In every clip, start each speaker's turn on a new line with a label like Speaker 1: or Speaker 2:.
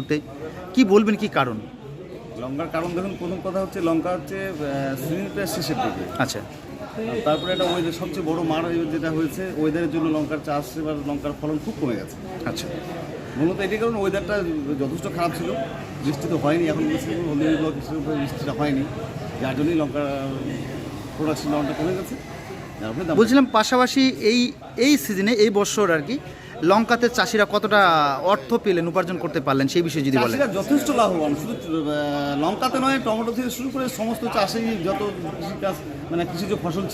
Speaker 1: মুহূর্তে কি বলবেন কি কারণ?
Speaker 2: লঙ্কার কারণ দেখুন প্রথম কথা হচ্ছে লঙ্কা হচ্ছে সিজন প্রায় শেষের দিকে।
Speaker 1: আচ্ছা।
Speaker 2: তারপরে একটা ওয়েদার সবচেয়ে বড় মার যেটা হয়েছে ওয়েদারের জন্য লঙ্কার চাষ এবার লঙ্কার ফলন খুব কমে গেছে।
Speaker 1: আচ্ছা।
Speaker 2: মূলত এটি কারণ ওয়েদারটা যথেষ্ট খারাপ ছিল। বৃষ্টি তো হয়নি এখন ব্লক বৃষ্টিটা হয়নি। যার জন্যই লঙ্কার প্রোডাকশন লঙ্কা কমে গেছে।
Speaker 1: বলছিলাম পাশাপাশি এই এই সিজনে এই বছর আর কি লঙ্কাতে চাষিরা কতটা অর্থ পেলেন উপার্জন করতে পারলেন সেই বিষয়ে যদি বলেন।
Speaker 2: যথেষ্ট লাভবান শুধু লঙ্কাতে নয় টমেটো থেকে শুরু করে সমস্ত চাষি যত কৃষিকাজ মানে কৃষিজ ফসল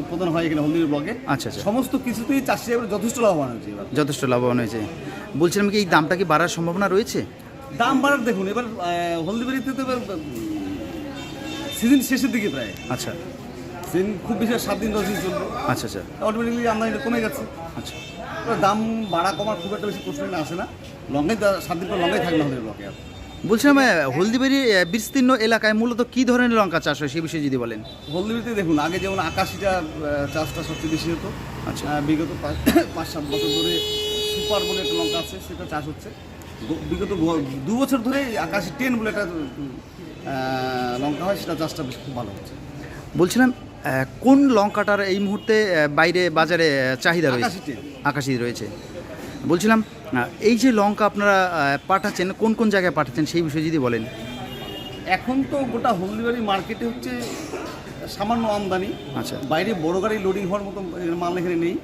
Speaker 2: উৎপাদন হয় এখানে হলদির ব্লকে
Speaker 1: আচ্ছা, আচ্ছা।
Speaker 2: সমস্ত কিছুতেই চাষিরা যথেষ্ট লাভবান হয়েছে
Speaker 1: যথেষ্ট লাভবান হয়েছে। বলছিলাম কি এই দামটা কি বাড়ার সম্ভাবনা রয়েছে?
Speaker 2: দাম বাড়ার দেখুন এবার হলদিবাড়িতে তো এবার সিজন শেষের দিকে প্রায়।
Speaker 1: আচ্ছা।
Speaker 2: সিজন খুব বেশি সাত দিন দশ দিন চলবে।
Speaker 1: আচ্ছা আচ্ছা।
Speaker 2: অটোমেটিকলি আমদানিটা কমে গেছে।
Speaker 1: আচ্ছা।
Speaker 2: দাম বাড়া কমার খুব একটা বেশি প্রশ্ন আসে না। লঙ্কাই তো- সাত দিন পর লঙ্কাই থাকবে না হলদির ব্লকে আর।
Speaker 1: বলছিলাম হলদিবাড়ি বিস্তীর্ণ এলাকায় মূলত কি ধরনের লঙ্কা চাষ হয় সে বিষয়ে যদি বলেন?
Speaker 2: হলদিবাড়িতে দেখুন আগে যেমন আকাশিটা চাষটা সবচেয়ে বেশি হতো
Speaker 1: আচ্ছা।
Speaker 2: বিগত পাঁচ সাত বছর ধরে সুপার বলে একটা লঙ্কা আছে সেটা চাষ হচ্ছে। বিগত দু বছর ধরে আকাশি টেন বলে একটা লঙ্কা হয় সেটা চাষটা বেশ খুব ভালো হচ্ছে।
Speaker 1: বলছিলাম কোন লঙ্কাটার এই মুহূর্তে বাইরে বাজারে চাহিদা রয়েছে?
Speaker 2: আকাশি
Speaker 1: রয়েছে। বলছিলাম এই যে লঙ্কা আপনারা পাঠাচ্ছেন কোন কোন জায়গায় পাঠাচ্ছেন সেই বিষয়ে যদি বলেন।
Speaker 2: এখন তো গোটা হলদিবাড়ি মার্কেটে হচ্ছে সামান্য আমদানি।
Speaker 1: আচ্ছা।
Speaker 2: বাইরে বড় গাড়ি লোডিং হওয়ার মতো মাল এখানে নেই।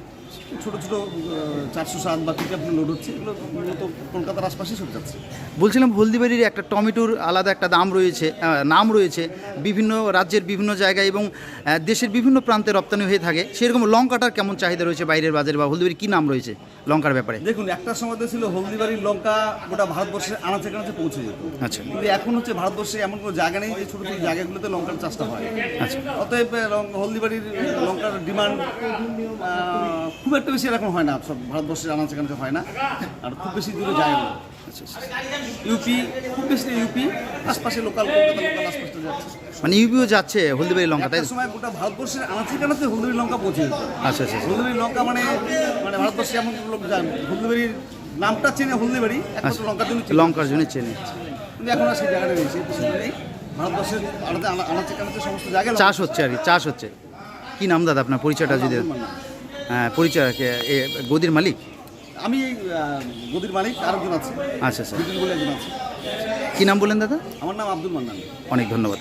Speaker 2: ছোট ছোট চারশো সাত বা পিক লোড হচ্ছে এগুলো মূলত কলকাতার আশপাশেই সব যাচ্ছে।
Speaker 1: বলছিলাম হলদিবাড়ির একটা টমেটোর আলাদা একটা দাম রয়েছে নাম রয়েছে বিভিন্ন রাজ্যের বিভিন্ন জায়গায় এবং দেশের বিভিন্ন প্রান্তে রপ্তানি হয়ে থাকে। সেরকম লঙ্কাটার কেমন চাহিদা রয়েছে বাইরের বাজারে বা হলদিবাড়ির কী নাম রয়েছে লঙ্কার ব্যাপারে?
Speaker 2: দেখুন একটা সময় তো ছিল হলদিবাড়ির লঙ্কা গোটা ভারতবর্ষের আনাচে কানাচে পৌঁছে যেত।
Speaker 1: আচ্ছা।
Speaker 2: কিন্তু এখন হচ্ছে ভারতবর্ষে এমন কোনো জায়গা নেই যে ছোটো ছোটো জায়গাগুলোতে লঙ্কার চাষটা হয়।
Speaker 1: আচ্ছা।
Speaker 2: অতএব হলদিবাড়ির লঙ্কার ডিমান্ড খুব একটা বেশি এরকম হয় না সব ভারতবর্ষের আনাচে কানাচে হয় না। আর খুব বেশি দূরে যায় না। ইউপি খুব বেশি ইউপি আশপাশে লোকাল কলকাতা লোকাল আশপাশে যাচ্ছে।
Speaker 1: মানে ইউপিও যাচ্ছে হলদিবাড়ি লঙ্কা তাই
Speaker 2: সময় গোটা ভারতবর্ষের আনাচে কানাচে হলদিবাড়ি লঙ্কা পৌঁছে
Speaker 1: আচ্ছা আচ্ছা আচ্ছা।
Speaker 2: হলদিবাড়ি লঙ্কা মানে মানে ভারতবর্ষে এমন লোক যায় হলদিবাড়ির নামটা চেনে হলদিবাড়ি একমাত্র লঙ্কার জন্য।
Speaker 1: লঙ্কার জন্য চেনে।
Speaker 2: কিন্তু এখন আর সেই জায়গাটা নেই সেই ভারতবর্ষের আনাচে আনাচে কানাচে সমস্ত জায়গায়
Speaker 1: চাষ হচ্ছে আর কি চাষ হচ্ছে। কি নাম দাদা আপনার? পরিচয়টা যদি হ্যাঁ পরিচয় এ, গদির মালিক?
Speaker 2: আমি গদির মালিক আরেকজন আছে।
Speaker 1: আচ্ছা আচ্ছা। কি নাম বলেন দাদা?
Speaker 2: আমার নাম আব্দুল মান্নান।
Speaker 1: অনেক ধন্যবাদ